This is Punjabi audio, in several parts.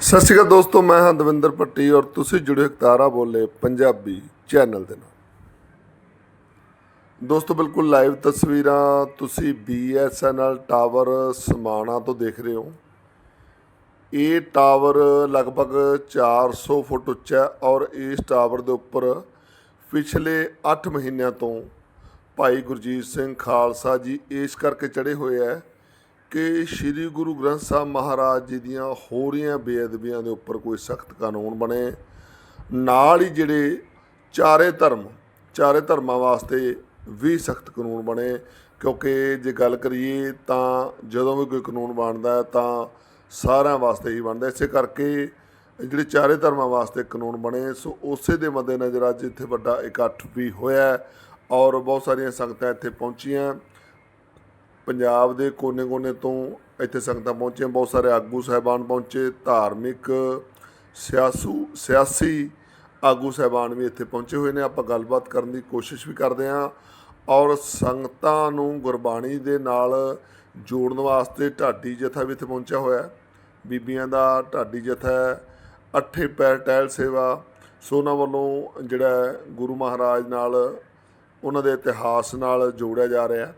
ਸਤਿ ਸ਼੍ਰੀ ਅਕਾਲ ਦੋਸਤੋ, ਮੈਂ ਹਾਂ ਦਵਿੰਦਰ ਭੱਟੀ ਔਰ ਤੁਸੀਂ ਜੁੜੇ ਹੋ ਬੋਲੇ ਪੰਜਾਬੀ ਚੈਨਲ ਦੇ ਨਾਲ। ਦੋਸਤੋ, ਬਿਲਕੁਲ ਲਾਈਵ ਤਸਵੀਰਾਂ ਤੁਸੀਂ BSNL ਟਾਵਰ ਸਮਾਣਾ ਤੋਂ ਦੇਖ ਰਹੇ ਹੋ। ਇਹ ਟਾਵਰ ਲਗਭਗ 400 ਫੁੱਟ ਉੱਚਾ ਹੈ ਔਰ ਇਸ ਟਾਵਰ ਦੇ ਉੱਪਰ ਪਿਛਲੇ 8 ਮਹੀਨਿਆਂ ਤੋਂ ਭਾਈ ਗੁਰਜੀਤ ਸਿੰਘ ਖਾਲਸਾ ਜੀ ਇਸ ਕਰਕੇ ਚੜੇ ਹੋਏ ਹੈ ਕਿ ਸ੍ਰੀ ਗੁਰੂ ਗ੍ਰੰਥ ਸਾਹਿਬ ਮਹਾਰਾਜ ਜੀ ਦੀਆਂ ਹੋ ਰਹੀਆਂ ਬੇਅਦਬੀਆਂ ਦੇ ਉੱਪਰ ਕੋਈ ਸਖਤ ਕਾਨੂੰਨ ਬਣੇ, ਨਾਲ ਹੀ ਜਿਹੜੇ ਚਾਰੇ ਧਰਮ, ਚਾਰੇ ਧਰਮਾਂ ਵਾਸਤੇ ਵੀ ਸਖਤ ਕਾਨੂੰਨ ਬਣੇ, ਕਿਉਂਕਿ ਜੇ ਗੱਲ ਕਰੀਏ ਤਾਂ ਜਦੋਂ ਵੀ ਕੋਈ ਕਾਨੂੰਨ ਬਣਦਾ ਹੈ ਤਾਂ ਸਾਰਿਆਂ ਵਾਸਤੇ ਹੀ ਬਣਦਾ ਇਸੇ ਕਰਕੇ ਜਿਹੜੇ ਚਾਰੇ ਧਰਮਾਂ ਵਾਸਤੇ ਕਾਨੂੰਨ ਬਣੇ, ਸੋ ਉਸੇ ਦੇ ਮੱਦੇਨਜ਼ਰ ਅੱਜ ਇੱਥੇ ਵੱਡਾ ਇਕੱਠ ਵੀ ਹੋਇਆ ਔਰ ਬਹੁਤ ਸਾਰੀਆਂ ਸੰਗਤਾਂ ਇੱਥੇ ਪਹੁੰਚੀਆਂ। ਪੰਜਾਬ ਦੇ ਕੋਨੇ-ਕੋਨੇ ਤੋਂ ਇੱਥੇ ਸੰਗਤਾਂ ਪਹੁੰਚੀਆਂ। ਬਹੁਤ ਸਾਰੇ ਆਗੂ ਸਾਹਿਬਾਨ ਪਹੁੰਚੇ, ਧਾਰਮਿਕ, ਸਿਆਸੂ, ਸਿਆਸੀ ਆਗੂ ਸਾਹਿਬਾਨ ਵੀ ਇੱਥੇ ਪਹੁੰਚੇ ਹੋਏ ਨੇ। ਆਪਾਂ ਗੱਲਬਾਤ ਕਰਨ ਦੀ ਕੋਸ਼ਿਸ਼ ਵੀ ਕਰਦੇ ਹਾਂ ਔਰ ਸੰਗਤਾਂ ਨੂੰ ਗੁਰਬਾਣੀ ਦੇ ਨਾਲ ਜੋੜਨ ਵਾਸਤੇ ਢਾਡੀ ਜਥਾ ਵੀ ਇੱਥੇ ਪਹੁੰਚਿਆ ਹੋਇਆ ਬੀਬੀਆਂ ਦਾ ਢਾਡੀ ਜਥਾ ਅੱਠੇ ਪੈਰ ਟਹਿਲ ਸੇਵਾ ਸੋ ਉਹਨਾਂ ਵੱਲੋਂ ਜਿਹੜਾ ਗੁਰੂ ਮਹਾਰਾਜ ਨਾਲ ਉਹਨਾਂ ਦੇ ਇਤਿਹਾਸ ਨਾਲ ਜੋੜਿਆ ਜਾ ਰਿਹਾ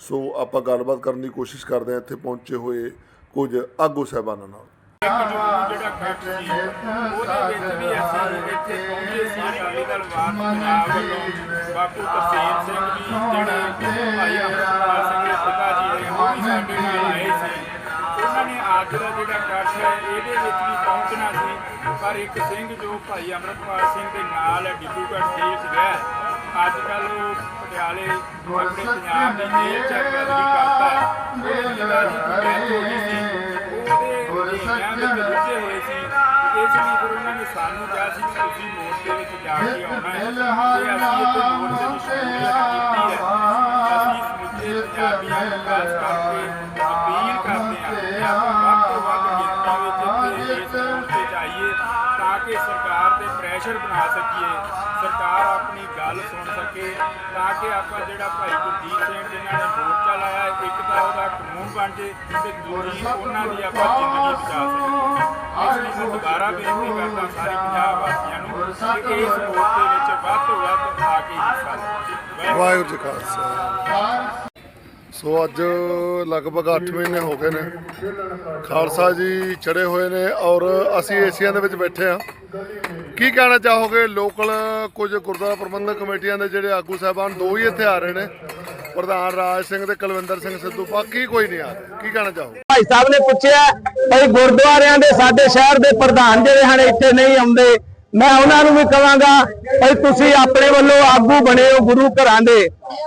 ਸੋ ਆਪਾਂ ਗੱਲਬਾਤ ਕਰਨ ਦੀ ਕੋਸ਼ਿਸ਼ ਕਰਦੇ ਹਾਂ ਇੱਥੇ ਪਹੁੰਚੇ ਹੋਏ ਕੁਝ ਆਗੂ ਸਾਹਿਬਾਨਾਂ ਨਾਲ ਜਿਹੜਾ ਕੱਟ ਸੀ ਉਹਦੇ ਵਿੱਚ ਵੀ ਅਸੀਂ ਇੱਥੇ ਪਹੁੰਚੇ ਸੀ ਅਕਾਲੀ ਦਲ ਵਾਰ ਪੰਜਾਬ ਵੱਲੋਂ ਬਾਪੂ ਤਰਸੇਮ ਸਿੰਘ ਜੀ ਜਿਹੜੇ ਭਾਈ ਅਮਰਪਾਲ ਸਿੰਘ ਦੇ ਪਿਤਾ ਜੀ ਨੇ ਉਹ ਵੀ ਸਾਡੇ ਨਾਲ ਆਏ ਸੀ ਉਹਨਾਂ ਨੇ ਅੱਜ ਦਾ ਜਿਹੜਾ ਕੱਟ ਹੈ ਇਹਦੇ ਵਿੱਚ ਵੀ ਪਹੁੰਚਣਾ ਸੀ ਪਰ ਇੱਕ ਸਿੰਘ ਜੋ ਭਾਈ ਅਮਰਪਾਲ ਸਿੰਘ ਦੇ ਨਾਲ ਹੈ, ਡਿਬਰੂਗੜ੍ਹ ਜੇਲ੍ਹ 'ਚ ਗਿਆ ਅੱਜ ਕੱਲ ਉਹ ਪਟਿਆਲੇ ਆਪਣੇ ਪੰਜਾਬ ਦੀ ਜੇਲ੍ਹ 'ਚ ਕਰਦਾ ਹੈ। ਉਹਦੇ ਪਿਤਾ ਜੀ ਦੀ ਡੈਥ ਹੋ ਗਈ ਸੀ ਉਹਦੇ ਢੇਰੀਆਂ ਵਿੱਚ ਰੁੱਝੇ ਹੋਏ ਸੀ ਇਸ ਲਈ ਫਿਰ ਉਹਨਾਂ ਨੇ ਸਾਨੂੰ ਕਿਹਾ ਸੀ ਕਿ ਤੁਸੀਂ ਮੋਰਚੇ ਵਿੱਚ ਜਾ ਕੇ ਆਉਣਾ ਹੈ। ਤੇ ਅਸੀਂ ਇੱਥੇ ਮੋਰਚੇ ਦੀ ਸ਼ਮੂਲੀਅਤ ਕੀਤੀ ਹੈ। ਅਸੀਂ ਸਮੁੱਚੇ ਪੰਜਾਬੀਆਂ ਨੂੰ ਖਾਸ ਕਰਕੇ ਅਪੀਲ ਕਰਦੇ ਹਾਂ ਵੱਧ ਤੋਂ ਵੱਧ ਗਿਣਤੀ ਵਿੱਚ ਇੱਥੇ ਇਸ ਮੋਰਚੇ 'ਚ ਆਈਏ ਤਾਂ ਕਿ ਸਰਕਾਰ ਤੇ ਪ੍ਰੈਸ਼ਰ ਬਣਾ ਸਕੀਏ। ਸਰਕਾਰ ਆਪਣੀ ਗੱਲ ਸੁਣ ਸਕੇ ਤਾਂ ਕਿ ਆਪਾਂ ਜਿਹੜਾ ਭਾਈ ਗੁਰਜੀਤ ਸਿੰਘ ਜਿਨ੍ਹਾਂ ਨੇ ਮੋਰਚਾ ਲਾਇਆ ਇੱਕ ਤਾਂ ਉਹਦਾ ਕਾਨੂੰਨ ਬਣ ਜੇ ਤੇ ਦੂਜੀ ਉਹਨਾਂ ਦੀ ਆਪਾਂ ਜ਼ਿੰਦਗੀ ਬਚਾ ਸਕੀਏ। ਇਸ ਲਈ ਮੈਂ ਦੁਬਾਰਾ ਬੇਨਤੀ ਕਰਦਾ ਸਾਰੇ ਪੰਜਾਬ ਵਾਸੀਆਂ ਨੂੰ ਕਿ ਇਸ ਮੋਰਚੇ ਵਿੱਚ ਵੱਧ ਤੋਂ ਵੱਧ ਆ ਕੇ ਹਿੱਸਾ ਲਓ। ਵਾਹਿਗੁਰੂ ਜੀ ਖਾਲਸਾ। ਸੋ ਅੱਜ ਲਗਭਗ 8 ਮਹੀਨੇ ਹੋ ਗਏ ਨੇ। ਖਾਲਸਾ ਜੀ ਚੜੇ ਹੋਏ ਨੇ ਔਰ ਅਸੀਂ ਏਸ਼ੀਆ ਦੇ ਵਿੱਚ ਬੈਠੇ ਆ ਕੀ ਕਹਿਣਾ ਚਾਹੋਗੇ? ਲੋਕਲ ਕੁਝ ਗੁਰਦੁਆਰਾ ਪ੍ਰਬੰਧਕ ਕਮੇਟੀਆਂ ਦੇ ਜਿਹੜੇ ਆਗੂ ਸਾਹਿਬਾਨ ਦੋ ਹੀ ਇੱਥੇ ਆ ਰਹੇ ਨੇ। ਪ੍ਰਧਾਨ ਰਾਜ ਸਿੰਘ ਤੇ ਕੁਲਵਿੰਦਰ ਸਿੰਘ ਸਿੱਧੂ, ਬਾਕੀ ਕੋਈ ਨਹੀਂ ਆ ਕੀ ਕਹਿਣਾ ਚਾਹੋਗੇ? ਭਾਈ ਸਾਹਿਬ ਨੇ ਪੁੱਛਿਆ, ਭਾਈ ਗੁਰਦੁਆਰਿਆਂ ਦੇ ਸਾਡੇ ਸ਼ਹਿਰ ਦੇ ਪ੍ਰਧਾਨ ਜਿਹੜੇ ਹਨ, ਇੱਥੇ ਨਹੀਂ ਆਉਂਦੇ। ਮੈਂ ਉਹਨਾਂ ਨੂੰ ਵੀ ਕਹਾਂਗਾ ਭਈ ਤੁਸੀਂ ਆਪਣੇ ਵੱਲੋਂ ਆਗੂ ਬਣੇ ਹੋ ਗੁਰੂ ਘਰਾਂ ਦੇ।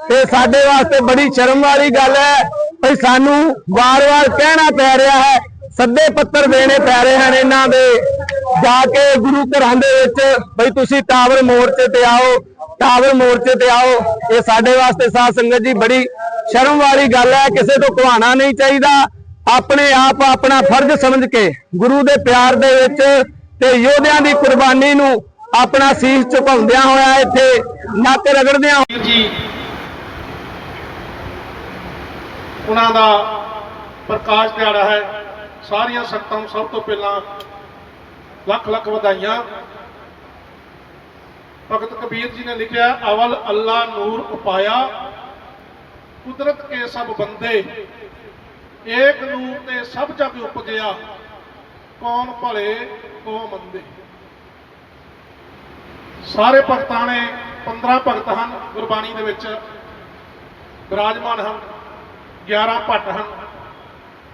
ਤੇ ਸਾਡੇ ਵਾਸਤੇ ਬੜੀ ਸ਼ਰਮ ਵਾਲੀ ਗੱਲ ਹੈ। ਭਈ ਸਾਨੂੰ ਵਾਰ-ਵਾਰ ਕਹਿਣਾ ਪੈ ਰਿਹਾ ਹੈ, ਸੱਦੇ ਪੱਤਰ ਦੇਣੇ ਪੈ ਰਹੇ ਹਨ ਇਹਨਾਂ ਦੇ। ਜਾ ਕੇ ਗੁਰੂ ਘਰਾਂ ਦੇ ਵਿੱਚ ਭਈ ਤੁਸੀਂ ਟਾਵਰ ਮੋਰਚੇ ਤੇ ਆਓ, ਟਾਵਰ ਮੋਰਚੇ ਤੇ ਆਓ। ਇਹ ਸਾਡੇ ਵਾਸਤੇ ਸਾਧ ਸੰਗਤ ਜੀ ਬੜੀ ਸ਼ਰਮ ਵਾਲੀ ਗੱਲ ਹੈ, ਕਿਸੇ ਤੋਂ ਕਹਾਣਾ ਨਹੀਂ ਚਾਹੀਦਾ। ਆਪਣੇ ਆਪ ਆਪਣਾ ਫਰਜ਼ ਸਮਝ ਕੇ ਗੁਰੂ ਦੇ ਪਿਆਰ ਦੇ ਵਿੱਚ ਤੇ ਯੋਧਿਆਂ ਦੀ ਕੁਰਬਾਨੀ ਨੂੰ ਆਪਣਾ ਸੀਸ ਝੁਕਾਉਂਦਿਆਂ ਹੋਇਆ ਇੱਥੇ ਨੱਕ ਰਗੜਦਿਆਂ ਜੀ, ਉਹਨਾਂ ਦਾ ਪ੍ਰਕਾਸ਼ ਦਿਹਾੜਾ ਹੈ। ਸਾਰੀਆਂ ਸੰਗਤਾਂ ਨੂੰ ਸਭ ਤੋਂ ਪਹਿਲਾਂ ਲੱਖ ਲੱਖ ਵਧਾਈਆਂ। ਭਗਤ ਕਬੀਰ ਜੀ ਨੇ ਲਿਖਿਆ, ਅਵਲ ਅੱਲਾ ਨੂਰ ਉਪਾਇਆ, ਕੁਦਰਤ ਕੇ ਸਭ ਬੰਦੇ, ਏਕ ਨੂਰ ਤੇ ਸਭ ਜਗ ਉਪਜਿਆ, ਕੌਣ ਭਲੇ ਕੋ ਮੰਦੇ ਸਾਰੇ ਭਗਤਾਂ ਨੇ 15 ਭਗਤ ਹਨ, ਗੁਰਬਾਣੀ ਦੇ ਵਿੱਚ। ਵਿਰਾਜਮਾਨ ਹਨ 11 ਭੱਟ ਹਨ।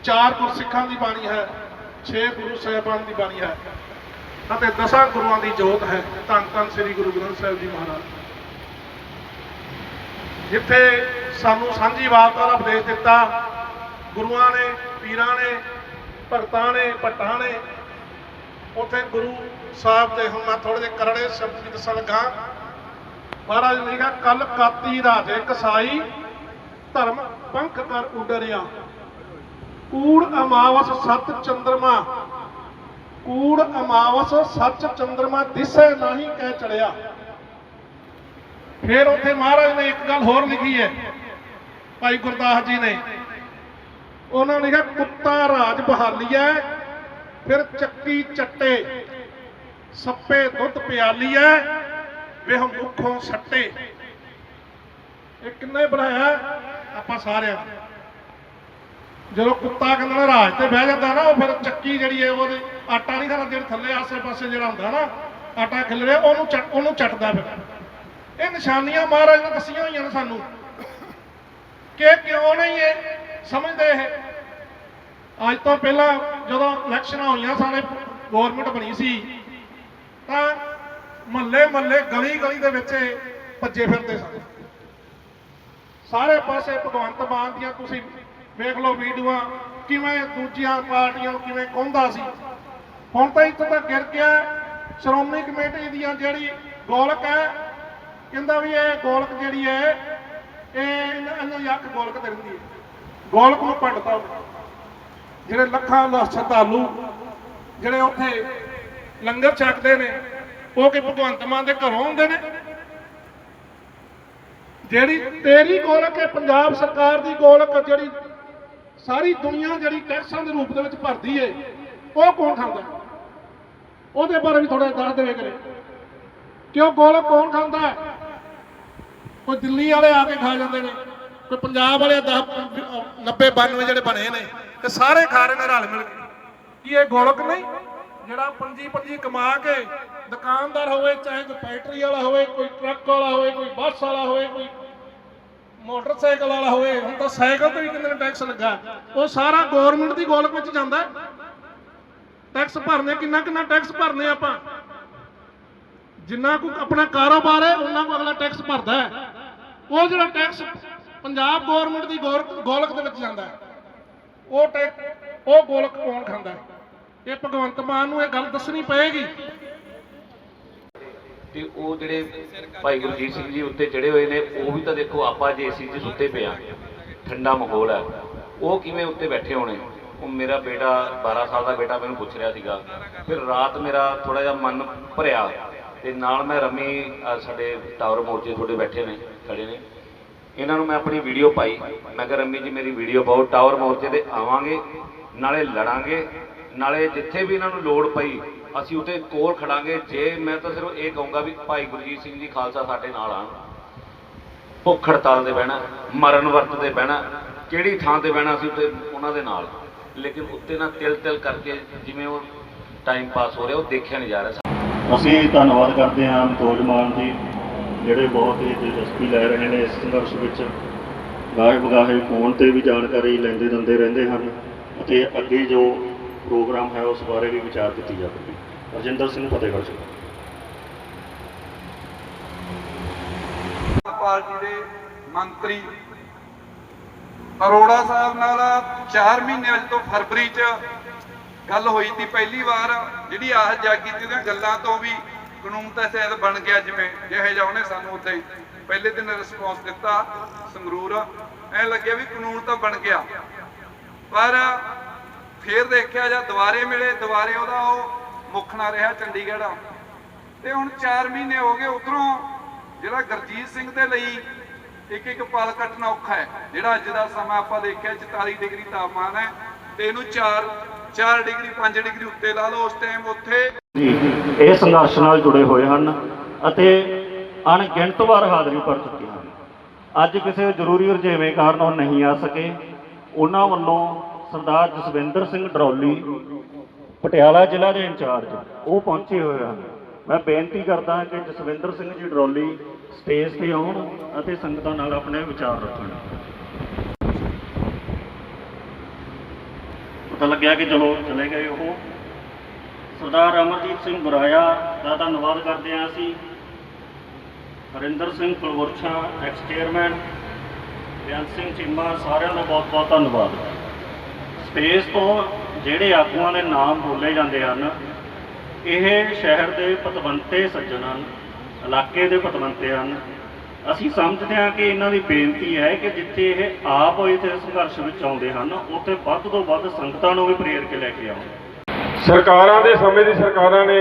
ਚਾਰ ਗੁਰਸਿੱਖਾਂ ਦੀ ਬਾਣੀ ਹੈ 6 ਗੁਰੂ ਸਾਹਿਬਾਨ ਦੀ ਬਾਣੀ ਹੈ ਅਤੇ ਦਸਾਂ ਗੁਰੂਆਂ ਦੀ ਜੋਤ ਹੈ। ਧੰਨ ਧੰਨ ਸ੍ਰੀ ਗੁਰੂ ਗ੍ਰੰਥ ਸਾਹਿਬ ਜੀ ਮਹਾਰਾਜ। ਜਿੱਥੇ ਸਾਨੂੰ ਸਾਂਝੀ ਵਾਰਤਾ ਦਾ ਉਪਦੇਸ਼ ਦਿੱਤਾ, ਗੁਰੂਆਂ ਨੇ, ਪੀਰਾਂ ਨੇ, ਭਗਤਾਂ ਨੇ, ਭੱਟਾਂ ਨੇ ਉੱਥੇ ਗੁਰੂ ਸਾਹਿਬ ਦੇ, ਹੁਣ ਮੈਂ ਥੋੜੇ ਜਿਹੇ ਕਰੜੇ ਸ਼ਬਦ ਵੀ ਦੱਸਣ ਲੱਗਾ। ਮਹਾਰਾਜ ਨੇ ਕਿਹਾ ਕੱਲ ਕਾਤੀ ਰਾਜੇ ਕਸਾਈ ਧਰਮ ਪੰਖ ਕਰ ਉਡਰਿਆ। ਕੂੜ ਅਮਾਵਸ ਸਤ ਚੰਦਰਮਾ। ਕੂੜ ਅਮਾਵਸ ਸੱਚ ਚੰਦਰਮਾ ਦਿਸੇ ਨਹੀਂ ਕਹਿ ਚੜਿਆ। ਫਿਰ ਉੱਥੇ ਮਹਾਰਾਜ ਨੇ ਇੱਕ ਗੱਲ ਹੋਰ ਲਿਖੀ ਹੈ, ਭਾਈ ਗੁਰਦਾਸ ਜੀ ਨੇ। ਉਹਨਾਂ ਨੇ ਕਿਹਾ, ਕੁੱਤਾ ਰਾਜ ਬਹਾਲੀਐ ਫਿਰ ਚੱਕੀ ਚੱਟੇ। ਸੱਪੇ ਦੁੱਧ ਪਿਆਲੀਐ ਵੇਹ ਮੁਖੋਂ ਸੱਟੇ। ਇਹ ਕਿੰਨੇ ਬਣਾਇਆ ਆਪਾਂ ਸਾਰਿਆਂ ਜਦੋਂ ਕੁੱਤਾ ਕਹਿੰਦਾ ਰਾਜ ਤੇ ਬਹਿ ਜਾਂਦਾ ਨਾ, ਉਹ ਫਿਰ ਚੱਕੀ ਜਿਹੜੀ ਹੈ, ਉਹਦੇ ਆਟਾ ਨਹੀਂ ਖਾਣਾ, ਜਿਹੜੇ ਥੱਲੇ ਆਸੇ-ਪਾਸੇ ਜਿਹੜਾ ਹੁੰਦਾ ਨਾ, ਆਟਾ ਖਿਲਰਿਆ ਉਹਨੂੰ ਉਹਨੂੰ ਚੱਟਦਾ ਫਿਰ। ਇਹ ਨਿਸ਼ਾਨੀਆਂ ਮਹਾਰਾਜ ਨੇ ਦੱਸੀਆਂ ਹੋਈਆਂ ਨੇ ਸਾਨੂੰ। ਕਿ ਕਿਉਂ ਨਹੀਂ ਇਹ? ਸਮਝਦੇ ਇਹ? ਅੱਜ ਤੋਂ ਪਹਿਲਾਂ ਜਦੋਂ ਇਲੈਕਸ਼ਨਾਂ ਹੋਈਆਂ, ਸਾਡੇ ਗਵਰਨਮੈਂਟ ਬਣੀ ਸੀ, ਤਾਂ ਮਹੱਲੇ ਮਹੱਲੇ ਗਲੀ ਗਲੀ ਦੇ ਵਿੱਚ ਭੱਜੇ ਫਿਰਦੇ ਸਨ। ਸਾਰੇ ਪਾਸੇ ਭਗਵੰਤ ਮਾਨ ਦੀਆਂ ਤੁਸੀਂ ਵੇਖ ਲਓ ਵੀਡੀਓਆਂ, ਕਿਵੇਂ ਦੂਜੀਆਂ ਪਾਰਟੀਆਂ ਨੂੰ ਕਿਵੇਂ ਕਹਿੰਦਾ ਸੀ। ਹੁਣ ਤਾਂ ਇੱਥੇ ਤੱਕ ਗਿਰ ਗਿਆ, ਸ਼੍ਰੋਮਣੀ ਕਮੇਟੀ ਦੀਆਂ ਜਿਹੜੀ ਗੋਲਕ ਹੈ, ਕਹਿੰਦਾ ਵੀ ਇਹ ਗੋਲਕ ਜਿਹੜੀ ਹੈ, ਇਹ ਇਹਨਾਂ ਇਹਨਾਂ ਦੀ ਅੱਖ ਗੋਲਕ ਤੇ ਰਹਿੰਦੀ ਹੈ। ਗੋਲਕ ਨੂੰ ਪੱਟਦਾ ਜਿਹੜੇ ਲੱਖਾਂ ਲੱਖ ਸ਼ਰਧਾਲੂ ਜਿਹੜੇ ਉੱਥੇ ਲੰਗਰ ਛਕਦੇ ਨੇ, ਉਹ ਕਿ ਭਗਵੰਤ ਮਾਨ ਦੇ ਘਰੋਂ ਆਉਂਦੇ ਨੇ? ਜਿਹੜੀ ਤੇਰੀ ਗੋਲਕ ਹੈ, ਪੰਜਾਬ ਸਰਕਾਰ ਦੀ ਗੋਲਕ ਜਿਹੜੀ ਸਾਰੀ ਦੁਨੀਆ ਜਿਹੜੀ ਟੈਕਸਾਂ ਦੇ ਰੂਪ ਦੇ ਵਿੱਚ ਭਰਦੀ ਏ, ਉਹ ਕੌਣ ਖਾਂਦਾ? ਉਹਦੇ ਬਾਰੇ ਵੀ ਥੋੜਾ ਦੱਸ ਦੇਵੇ ਕਰੇ। ਉਹ ਗੋਲਕ ਕੌਣ ਖਾਂਦਾ? ਕੋਈ ਦਿੱਲੀ ਵਾਲੇ ਆ ਕੇ ਖਾ ਜਾਂਦੇ ਨੇ। ਕੋਈ ਪੰਜਾਬ ਵਾਲੇ 10 90 92 ਜਿਹੜੇ ਬਣੇ ਨੇ, ਤੇ ਸਾਰੇ ਖਾ ਰਹੇ ਨੇ, ਰਲ ਮਿਲ ਕੇ। ਕੀ ਇਹ ਗੋਲਕ ਨਹੀਂ? ਜਿਹੜਾ ਪੰਜੀ ਪੰਜੀ ਕਮਾ ਕੇ ਦੁਕਾਨਦਾਰ ਹੋਵੇ, ਚਾਹੇ ਕੋਈ ਫੈਕਟਰੀ ਵਾਲਾ ਹੋਵੇ, ਕੋਈ ਟਰੱਕ ਵਾਲਾ ਹੋਵੇ, ਕੋਈ ਬੱਸ ਵਾਲਾ ਹੋਵੇ, ਕੋਈ ਮੋਟਰਸਾਈਕਲ ਵਾਲਾ ਹੋਵੇ, ਹੁਣ ਤਾਂ ਸਾਈਕਲ ਤੇ ਵੀ ਕਿੰਨੇ ਟੈਕਸ ਲੱਗਾ। ਉਹ ਸਾਰਾ ਗਵਰਨਮੈਂਟ ਦੀ ਗੋਲਕ ਵਿੱਚ ਜਾਂਦਾ ਟੈਕਸ ਭਰਨੇ, ਕਿੰਨਾ ਕਿੰਨਾ ਟੈਕਸ ਭਰਨੇ ਆਪਾਂ? ਜਿੰਨਾ ਕੋ ਆਪਣਾ ਕਾਰੋਬਾਰ ਹੈ, ਉਹਨਾਂ ਕੋ ਅਗਲਾ ਟੈਕਸ ਭਰਦਾ ਹੈ। ਉਹ ਜਿਹੜਾ ਟੈਕਸ ਪੰਜਾਬ ਗਵਰਨਮੈਂਟ ਦੀ ਗੋਲਕ ਦੇ ਵਿੱਚ ਜਾਂਦਾ ਉਹ ਉਹ ਗੋਲਕ ਕੌਣ ਖਾਂਦਾ ਇਹ ਭਗਵੰਤ ਮਾਨ ਨੂੰ ਇਹ ਗੱਲ ਦੱਸਣੀ ਪਏਗੀ। ਤੇ ਉਹ ਜਿਹੜੇ ਭਾਈ ਗੁਰਜੀਤ ਸਿੰਘ ਜੀ ਉੱਤੇ ਚੜੇ ਹੋਏ ਨੇ, ਉਹ ਵੀ ਤਾਂ ਦੇਖੋ ਆਪਾਂ ਜੇ ਏਸੀ 'ਚ ਸੁੱਤੇ ਪਏ ਆ, ਠੰਡਾ ਮਾਹੌਲ ਹੈ। ਉਹ ਕਿਵੇਂ ਉੱਤੇ ਬੈਠੇ ਹੋਣੇ? ਉਹ ਮੇਰਾ ਬੇਟਾ 12 ਸਾਲ ਦਾ ਬੇਟਾ ਮੈਨੂੰ ਪੁੱਛ ਰਿਹਾ ਸੀਗਾ। ਫਿਰ ਰਾਤ ਮੇਰਾ ਥੋੜਾ ਜਿਹਾ ਮਨ ਭਰਿਆ ਤੇ ਨਾਲ ਮੈਂ ਰਮੀ ਸਾਡੇ ਟਾਵਰ ਮੋਰਚੇ ਤੁਹਾਡੇ ਬੈਠੇ ਨੇ, ਖੜੇ ਨੇ। ਇਹਨਾਂ ਨੂੰ ਮੈਂ ਆਪਣੀ ਵੀਡੀਓ ਪਾਈ। ਮੈਂ ਕਿਹਾ, ਰਮੀ ਜੀ, ਮੇਰੀ ਵੀਡੀਓ ਪਾਓ। ਟਾਵਰ ਮੋਰਚੇ ਤੇ ਆਵਾਂਗੇ, ਨਾਲੇ ਲੜਾਂਗੇ, ਨਾਲੇ ਜਿੱਥੇ ਵੀ ਇਹਨਾਂ ਨੂੰ ਲੋੜ ਪਈ, ਅਸੀਂ ਉੱਥੇ ਕੋਲ ਖੜਾਂਗੇ। ਜੇ ਮੈਂ ਤਾਂ ਸਿਰਫ ਇਹ ਕਹੂੰਗਾ ਵੀ ਭਾਈ ਗੁਰਜੀਤ ਸਿੰਘ ਜੀ ਖਾਲਸਾ ਸਾਡੇ ਨਾਲ ਆਣ ਭੁੱਖ ਹੜਤਾਲ ਤੇ ਬਹਿਣਾ, ਮਰਨ ਵਰਤ ਤੇ ਬਹਿਣਾ, ਕਿਹੜੀ ਥਾਂ ਤੇ ਬਹਿਣਾ ਸੀ ਉੱਤੇ ਉਹਨਾਂ ਦੇ ਨਾਲ। ਲੇਕਿਨ ਉੱਤੇ ਨਾ ਤਿਲ ਤਿਲ ਕਰਕੇ ਜਿਵੇਂ ਉਹ ਟਾਈਮ ਪਾਸ ਹੋ ਰਿਹਾ, ਉਹ ਦੇਖਿਆ ਨਹੀਂ ਜਾ ਰਿਹਾ। ਅਸੀਂ ਧੰਨਵਾਦ ਕਰਦੇ ਹਾਂ ਅਮਤੋਜ ਮਾਨ ਜੀ। ਜਿਹੜੇ ਬਹੁਤ ਹੀ ਦਿਲਚਸਪੀ ਲੈ ਰਹੇ ਨੇ ਇਸ ਸੰਘਰਸ਼ ਵਿੱਚ। ਗਾਏ ਬਗਾਹੇ ਫੋਨ ਤੇ ਵੀ ਜਾਣਕਾਰੀ ਲੈਂਦੇ ਦਿੰਦੇ ਰਹਿੰਦੇ ਹਨ ਅਤੇ ਅੱਗੇ ਜੋ ਪ੍ਰੋਗਰਾਮ ਹੈ ਉਸ ਬਾਰੇ ਵੀ ਵਿਚਾਰ ਕੀਤੀ ਜਾਵੇਗੀ। ਰਜਿੰਦਰ ਸਿੰਘ, ਫਤਿਹਗੜ੍ਹ ਜੀ ਪਾਰਟੀ ਦੇ ਮੰਤਰੀ ਅਰੋੜਾ ਸਾਹਿਬ ਨਾਲ 4 ਮਹੀਨੇ ਅੱਜ ਤੋਂ ਫਰਵਰੀ 'ਚ ਗੱਲ ਹੋਈ ਸੀ। ਪਹਿਲੀ ਵਾਰ ਜਿਹੜੀ ਆਹ ਜਾਗੀ ਤੇ ਗੱਲਾਂ ਤੋਂ ਵੀ ਕਾਨੂੰਨ ਤਾਂ ਸ਼ਾਇਦ ਬਣ ਗਿਆ ਜਿਵੇਂ ਜਿਹੇ ਜਿਹਾ ਉਹਨੇ ਸਾਨੂੰ ਉੱਤੇ ਹੀ ਪਹਿਲੇ ਦਿਨ ਰਿਸਪੌਂਸ ਦਿੱਤਾ, ਸੰਗਰੂਰ। ਐ ਲੱਗਿਆ ਵੀ ਕਾਨੂੰਨ ਤਾਂ ਬਣ ਗਿਆ। ਪਰ ਫੇਰ ਦੇਖਿਆ ਜਾਂ ਦੁਬਾਰੇ ਮਿਲੇ, ਦੁਬਾਰੇ ਉਹਦਾ ਉਹ ਮੁੱਖ ਨਾ ਰਿਹਾ ਚੰਡੀਗੜ੍ਹ। ਤੇ ਹੁਣ 4 ਮਹੀਨੇ ਹੋ ਗਏ ਉਧਰੋਂ, ਜਿਹੜਾ ਗੁਰਜੀਤ ਸਿੰਘ ਦੇ ਲਈ ਇੱਕ ਇੱਕ ਪਲ ਕੱਟਣਾ ਔਖਾ ਹੈ, ਜਿਹੜਾ ਅੱਜ ਦਾ ਸਮਾਂ ਆਪਾਂ ਦੇਖਿਆ 44 ਡਿਗਰੀ ਤਾਪਮਾਨ ਹੈ, ਤੇ ਇਹਨੂੰ 4 4 ਡਿਗਰੀ 5 ਡਿਗਰੀ ਉੱਤੇ ਲਾ ਲਓ, ਉਸ ਟਾਈਮ ਉੱਥੇ ਜੀ। ਇਹ ਸੰਘਰਸ਼ ਨਾਲ ਜੁੜੇ ਹੋਏ ਹਨ ਅਤੇ ਅਣਗਿਣਤ ਵਾਰ ਹਾਜ਼ਰੀ ਭਰ ਚੁੱਕੇ ਹਨ। ਅੱਜ ਕਿਸੇ ਜ਼ਰੂਰੀ ਰੁਝੇਵੇਂ ਕਾਰਨ ਉਹ ਨਹੀਂ ਆ ਸਕੇ। ਉਹਨਾਂ ਵੱਲੋਂ ਸਰਦਾਰ ਜਸਵਿੰਦਰ ਸਿੰਘ ਡਰੌਲੀ, ਪਟਿਆਲਾ ਜ਼ਿਲ੍ਹਾ ਦੇ ਇੰਚਾਰਜ, ਉਹ ਪਹੁੰਚੇ ਹੋਏ ਹਨ। ਮੈਂ ਬੇਨਤੀ ਕਰਦਾ ਕਿ ਜਸਵਿੰਦਰ ਸਿੰਘ ਜੀ ਡਰੌਲੀ ਸਟੇਜ ਤੇ ਆਉਣ ਅਤੇ ਸੰਗਤਾਂ ਨਾਲ ਆਪਣੇ ਵਿਚਾਰ ਰੱਖਣ। ਪਤਾ ਲੱਗਿਆ ਕਿ ਚਲੋ ਚਲੇ ਗਏ ਉਹ ਸਰਦਾਰ ਅਮਰਜੀਤ ਸਿੰਘ ਬੁਰਾਇਆ ਦਾ ਧੰਨਵਾਦ ਕਰਦੇ ਹਾਂ ਅਸੀਂ। ਹਰਿੰਦਰ ਸਿੰਘ ਕੁਲਵਰਛਾ ਐਕਸ ਚੇਅਰਮੈਨ ਬੇਅੰਤ ਸਿੰਘ ਚੀਮਾ, ਸਾਰਿਆਂ ਦਾ ਬਹੁਤ ਬਹੁਤ ਧੰਨਵਾਦ। ਸਪੇਸ ਤੋਂ ਜਿਹੜੇ ਆਗੂਆਂ ਦੇ ਨਾਮ ਬੋਲੇ ਜਾਂਦੇ ਹਨ, ਇਹ ਸ਼ਹਿਰ ਦੇ ਪਤਵੰਤੇ ਸੱਜਣ ਹਨ, ਇਲਾਕੇ ਦੇ ਪਤਵੰਤੇ ਹਨ। ਅਸੀਂ ਸਮਝਦੇ ਹਾਂ ਕਿ ਇਹਨਾਂ ਦੀ ਬੇਨਤੀ ਹੈ ਕਿ ਜਿੱਥੇ ਇਹ ਆਪ ਇੱਥੇ ਸੰਘਰਸ਼ ਵਿੱਚ ਆਉਂਦੇ ਹਨ, ਉੱਥੇ ਵੱਧ ਤੋਂ ਵੱਧ ਸੰਗਤਾਂ ਨੂੰ ਵੀ ਪ੍ਰੇਰ ਕੇ ਲੈ ਕੇ ਆਉਣ। ਸਰਕਾਰਾਂ ਦੇ ਸਮੇਂ ਦੀ ਸਰਕਾਰਾਂ ਨੇ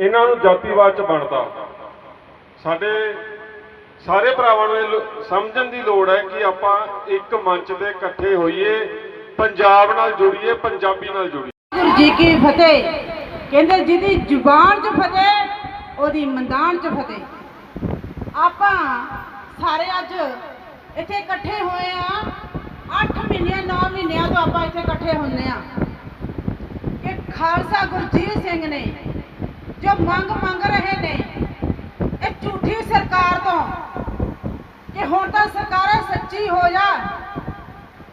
ਇਹਨਾਂ ਨੂੰ ਜਾਤੀਵਾਦ ਚ ਬਣਦਾ ਸਾਡੇ ਸਾਰੇ ਭਰਾਵਾਂ ਨੂੰ ਸਮਝਣ ਦੀ ਲੋੜ ਹੈ ਕਿ ਆਪਾਂ ਇੱਕ ਮੰਚ ਤੇ ਇਕੱਠੇ ਹੋਈਏ, ਪੰਜਾਬ ਨਾਲ ਜੁੜੀਏ, ਪੰਜਾਬੀ ਨਾਲ ਜੁੜੀਏ। ਗੁਰੂ ਜੀ ਕੀ ਫਤਿਹ। ਕਹਿੰਦੇ ਜਿਹਦੀ ਜ਼ੁਬਾਨ 'ਚ ਫਤਿਹ, ਉਹਦੀ ਮੰਦਾਨ 'ਚ ਫਤਿਹ। ਆਪਾਂ ਸਾਰੇ ਅੱਜ ਇੱਥੇ ਇਕੱਠੇ ਹੋਏ ਆ। 8 ਮਹੀਨੇ 9 ਮਹੀਨਿਆਂ ਤੋਂ ਆਪਾਂ ਇੱਥੇ ਇਕੱਠੇ ਹੁੰਨੇ ਆ। ਖਾਲਸਾ ਗੁਰਜੀਤ ਸਿੰਘ ਨੇ ਜੋ ਮੰਗ ਮੰਗ ਰਹੇ ਨੇ, ਇਹ ਝੂਠੀ ਸਰਕਾਰ ਤੋਂ ਕਿ ਹੁਣ ਤਾਂ ਸਰਕਾਰਾਂ ਸੱਚੀ ਹੋ ਜਾ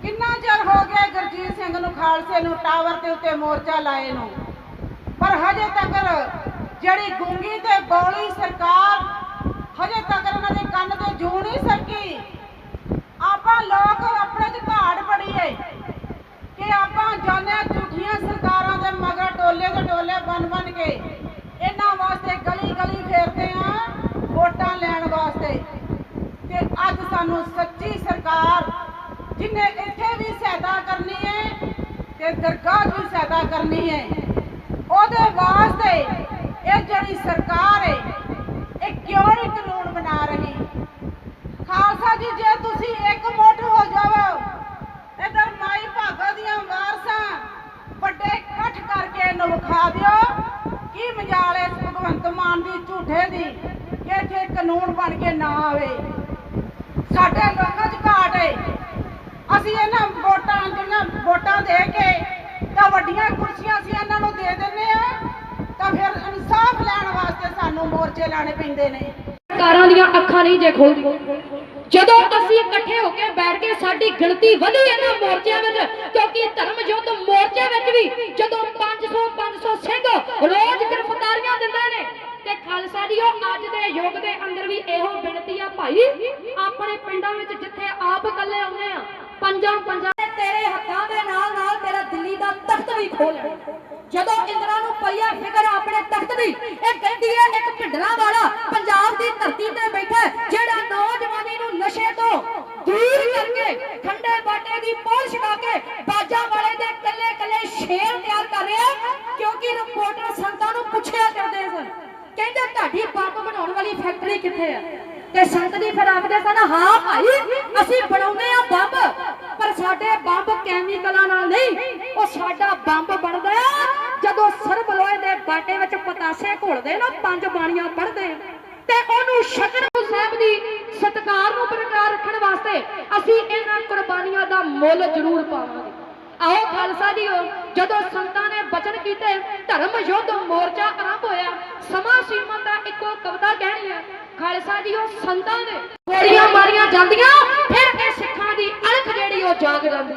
ਕਿੰਨਾ ਚਿਰ ਹੋ ਗਿਆ ਗੁਰਜੀਤ ਸਿੰਘ ਨੂੰ ਖਾਲਸੇ ਨੂੰ ਟਾਵਰ ਦੇ ਉੱਤੇ ਮੋਰਚਾ ਲਾਏ ਨੂੰ? ਪਰ ਹਜੇ ਤੱਕ ਜਿਹੜੀ ਗੁੰਗੀ ਤੇ ਬੌਲੀ ਸਰਕਾਰ, ਹਜੇ ਤੱਕ ਉਹਨਾਂ ਦੇ ਕੰਨ ਤੇ ਜੂ ਨਹੀਂ ਸਕੀ ਆਪਾਂ ਲੋਕ ਆਪਣੇ ਚ ਘਾੜ ਪੜੀਏ ਕਿ ਆਪਾਂ ਜਾਣਿਆ ਝੂਠੀਆਂ ਸਰਕਾਰਾਂ ਦੇ ਮਗਰ ਟੋਲੇ ਤੇ ਟੋਲੇ ਬਨ ਬਨ ਕੇ ਇਹਨਾਂ ਵਾਸਤੇ ਗਲੀ ਗਲੀ ਫੇਰਦੇ ਆ ਵੋਟਾਂ ਲੈਣ ਵਾਸਤੇ। ਤੇ ਅੱਜ ਸਾਨੂੰ ਸੱਚੀ ਸਰਕਾਰ ਜਿਨੇ ਇੱਥੇ ਵੀ ਸਹਾਇਤਾ ਕਰਨੀ ਹੈ ਤੇ ਦਰਗਾਹ 'ਚ ਵੀ ਸਹਾਇਤਾ ਕਰਨੀ ਹੈ, ਉਹਦੇ ਵਾਸਤੇ ਇਹ ਜਿਹੜੀ ਸਰਕਾਰ ਹੈ, ਇਹ ਕਿਉਂ ਨਹੀਂ ਕਾਨੂੰਨ ਬਣਾ ਰਹੀ? ਖਾਲਸਾ ਜੀ, ਜੇ ਤੁਸੀਂ ਇੱਕ ਮੁੱਠ ਹੋ ਜਾਵੋ ਇਧਰ ਮਾਈ ਭਾਗੋ ਦੀਆਂ ਵਾਰਸਾਂ ਵੱਡੇ ਇਕੱਠ ਕਰਕੇ ਇਹਨੂੰ ਵਿਖਾ ਦਿਓ ਕੀ ਮਜਾਲ ਹੈ ਭਗਵੰਤ ਮਾਨ ਦੀ ਝੂਠੇ ਦੀ ਕਿ ਇੱਥੇ ਕਾਨੂੰਨ ਬਣ ਕੇ ਨਾ ਆਵੇ। ਸਾਡੇ ਲੋਕਾਂ 'ਚ ਘਾਟ ਹੈ ਅਸੀਂ ਇਹਨਾਂ ਵੋਟਾਂ ਜਿਹੜੀਆਂ ਵੋਟਾਂ ਦੇ ਕੇ ਤਾਂ ਵੱਡੀਆਂ ਕੁਰਸੀਆਂ ਅਸੀਂ ਇਹਨਾਂ ਨੂੰ ਦੇ ਦਿੰਦੇ ਆ, ਤਾਂ ਫਿਰ ਇਨਸਾਫ ਲੈਣ ਵਾਸਤੇ ਸਾਨੂੰ ਮੋਰਚੇ ਲਾਣੇ ਪੈਂਦੇ ਨੇ। ਸਰਕਾਰਾਂ ਦੀਆਂ ਅੱਖਾਂ ਨਹੀਂ ਜੇ ਖੋਲਦੀਆਂ ਜਦੋਂ ਅਸੀਂ ਇਕੱਠੇ ਹੋ ਕੇ ਬੈਠ ਕੇ ਸਾਡੀ ਗਿਣਤੀ ਵਧੀ ਇਹਨਾਂ ਮੋਰਚਿਆਂ ਵਿੱਚ, ਕਿਉਂਕਿ ਧਰਮ ਯੁੱਧ ਮੋਰਚੇ ਵਿੱਚ ਵੀ ਜਦੋਂ 500 500 ਸਿੰਘ ਰੋਜ਼ ਗ੍ਰਿਫਤਾਰੀਆਂ ਦਿੰਦੇ ਨੇ, ਤੇ ਖਾਲਸਾ ਜੀ, ਉਹ ਅੱਜ ਦੇ ਯੁੱਗ ਦੇ ਅੰਦਰ ਵੀ ਇਹੋ ਬੇਨਤੀ ਆ ਭਾਈ, ਆਪਣੇ ਪਿੰਡਾਂ ਵਿੱਚ ਜਿੱਥੇ ਆਪ ਇਕੱਲੇ ਆਉਂਦੇ ਆ, ਪੰਜਾਂ ਪੰਜਾਂ ਤੇਰੇ ਹੱਥਾਂ ਦੇ ਨਾਲ ਨਾਲ ਤੇਰਾ ਦਿੱਲੀ ਦਾ ਤਖਤ ਵੀ ਖੋਲ ਜਦੋਂ ਇੰਦਰਾ ਨੂੰ ਪਈਆ ਫਿਕਰ ਆਪਣੇ ਤਖਤ ਦੀ, ਇਹ ਕਹਿੰਦੀ ਹੈ, ਇੱਕ ਭਿੰਡਰਾਂ ਵਾਲਾ ਪੰਜਾਬ ਦੀ ਧਰਤੀ ਤੇ ਬੈਠਾ ਜਿਹੜਾ ਨੌਜਵਾਨ ਨਸ਼ੇ ਤੋਂ ਦੂਰ ਕਰਕੇ ਠੰਡੇ ਬਾਟੇ ਦੀ ਪੋਲ ਛਕਾ ਕੇ ਬਾਜਾਂ ਵਾਲੇ ਦੇ ਕੱਲੇ ਕੱਲੇ ਸ਼ੇਰ ਤਿਆਰ ਕਰ ਰਿਹਾ, ਕਿਉਂਕਿ ਰਿਪੋਰਟਰ ਸੰਤਾਂ ਨੂੰ ਪੁੱਛਿਆ ਕਰਦੇ ਸਨ, ਕਹਿੰਦੇ ਤੁਹਾਡੀ ਬੰਬ ਬਣਾਉਣ ਵਾਲੀ ਫੈਕਟਰੀ ਕਿੱਥੇ ਆ? ਤੇ ਸੰਤ ਜੀ ਫਿਰ ਆਖਦੇ ਸਨ, ਹਾਂ ਭਾਈ, ਅਸੀਂ ਬਣਾਉਂਦੇ ਆ ਬੰਬ ਪਰ ਸਾਡੇ ਬੰਬ ਕੈਮੀਕਲਾਂ ਨਾਲ ਨਹੀਂ, ਉਹ ਸਾਡਾ ਬੰਬ ਬਣਦਾ ਜਦੋਂ ਸਰਬ ਲੋਹੇ ਦੇ ਬਾਟੇ ਵਿੱਚ ਪਤਾਸੇ ਘੋਲਦੇ ਨਾ, ਪੰਜ ਬਾਣੀਆਂ ਪੜਦੇ ਤੇ ਉਹਨੂੰ ਛਕਣ ਸਾਹਿਬ ਦੀ ਸਤਕਾਰ ਨੂੰ ਬਰਕਰਾਰ ਰੱਖਣ ਵਾਸਤੇ ਅਸੀਂ ਇਹਨਾਂ ਕੁਰਬਾਨੀਆਂ ਦਾ ਮੁੱਲ ਜ਼ਰੂਰ ਪਾਵਾਂਗੇ। ਆਓ ਖਾਲਸਾ ਜੀ ਜਦੋਂ ਸੰਤਾਂ ਨੇ ਬਚਨ ਕੀਤੇ, ਧਰਮ ਯੁੱਧ ਮੋਰਚਾ ਆਰੰਭ ਹੋਇਆ, ਸਮਾਂ ਸੀਮਾ ਦਾ ਇੱਕੋ ਕਵਿਤਾ ਕਹਿਣੀ ਹੈ ਖਾਲਸਾ ਜੀ ਉਹ ਸੰਤਾਂ ਨੇ ਗੋਲੀਆਂ ਮਾਰੀਆਂ ਜਾਂਦੀਆਂ, ਫਿਰ ਇਹ ਸਿੱਖਾਂ ਦੀ ਅਲਖ ਜਿਹੜੀ ਉਹ ਜਾਗ ਜਾਂਦੀ।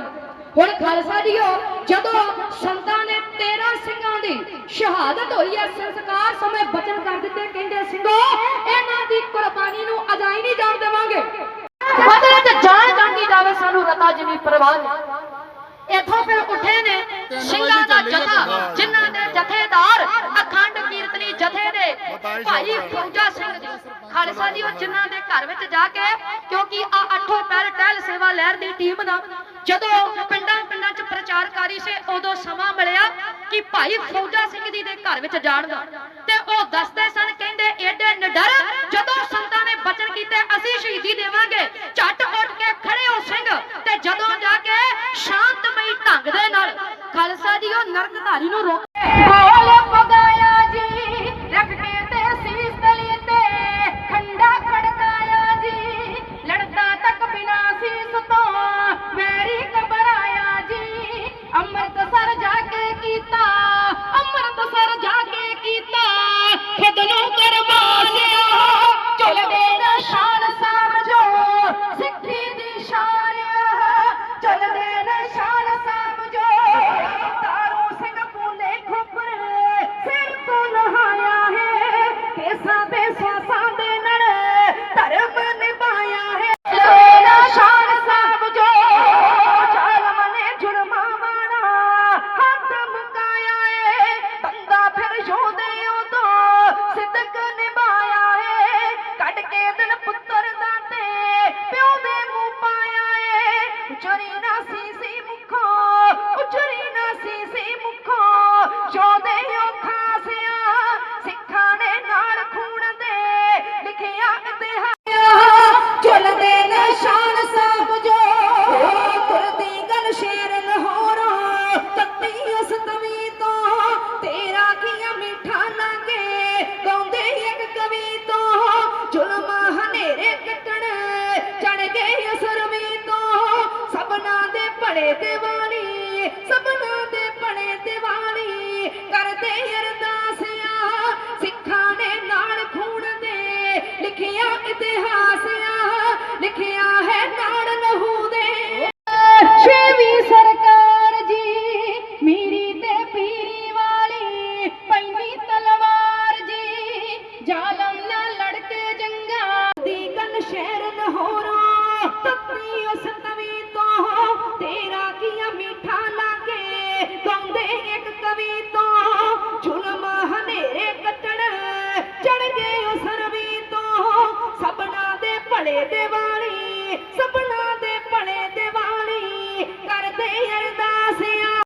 ਹੁਣ ਖਾਲਸਾ ਜੀ ਉਹ ਜਦੋਂ ਸੰਤਾਂ ਨੇ 13 ਸਿੰਘਾਂ ਦੀ ਸ਼ਹਾਦਤ ਹੋਈ ਹੈ ਸੰਸਕਾਰ ਸਮੇਂ ਬਚਨ ਕਰ ਦਿੱਤੇ ਕਹਿੰਦੇ ਸਿੰਘੋ ਇਹਨਾਂ ਦੀ ਕੁਰਬਾਨੀ ਨੂੰ ਅਜਾਈ ਨਹੀਂ ਜਾਣ ਦੇਵਾਂਗੇ ਬਦਲੇ ਤੇ ਜਾਨ ਜਾਂਦੀ ਜਾਵੇ ਸਾਨੂੰ ਰਤਾ ਜਿਨੀ ਪਰਵਾਹ ਨਹੀਂ ਇਥੋਂ ਫਿਰ ਉੱਠੇ ਨੇ ਸਿੰਘਾਂ ਦਾ ਜਥਾ ਜਿਨ੍ਹਾਂ ਦੇ ਜਥੇਦਾਰ ਅਖੰਡ ਕੀਰਤਨੀ ਜਥੇ ਦੇ ਭਾਈ ਫੌਜਾ ਸਿੰਘ ਜੀ। ਖਾਲਸਾ ਜੀ ਉਹ ਜਿਨ੍ਹਾਂ ਦੇ ਘਰ ਵਿੱਚ ਜਾ ਕੇ ਕਿਉਂਕਿ ਆ ਅੱਠੋਂ ਪੈਰ ਟਹਿਲ ਸੇਵਾ ਲਹਿਰ ਦੀ ਟੀਮ ਦਾ ਜਦੋਂ ਪਿੰਡਾਂ ਪਿੰਡਾਂ 'ਚ ਪ੍ਰਚਾਰਕਾਰੀ ਸੇ ਉਦੋਂ ਸਮਾਂ ਮਿਲਿਆ ਕਿ ਭਾਈ ਫੌਜਾ ਸਿੰਘ ਜੀ ਦੇ ਘਰ ਵਿੱਚ ਜਾਣ ਦਾ। ਤੇ ਉਹ ਦੱਸਦੇ ਸਨ ਕਹਿੰਦੇ ਏਡੇ ਨਿਡਰ ਜਦੋਂ ਸੰਤਾਂ ਨੇ ਬਚਨ ਕੀਤੇ ਅਸੀਂ ਸ਼ਹੀਦੀ ਦੇਵਾਂਗੇ। ਝੱਟ ਖੜੇ ਹੋ ਸਿੰਘ ਤੇ ਜਦੋਂ ਜਾ ਕੇ ਸ਼ਾਂਤਮਈ ਢੰਗ ਦੇ ਨਾਲ ਖਾਲਸਾ ਜੀ ਉਹ ਨਰਕਧਾਰੀ ਨੂੰ ਰੋਕ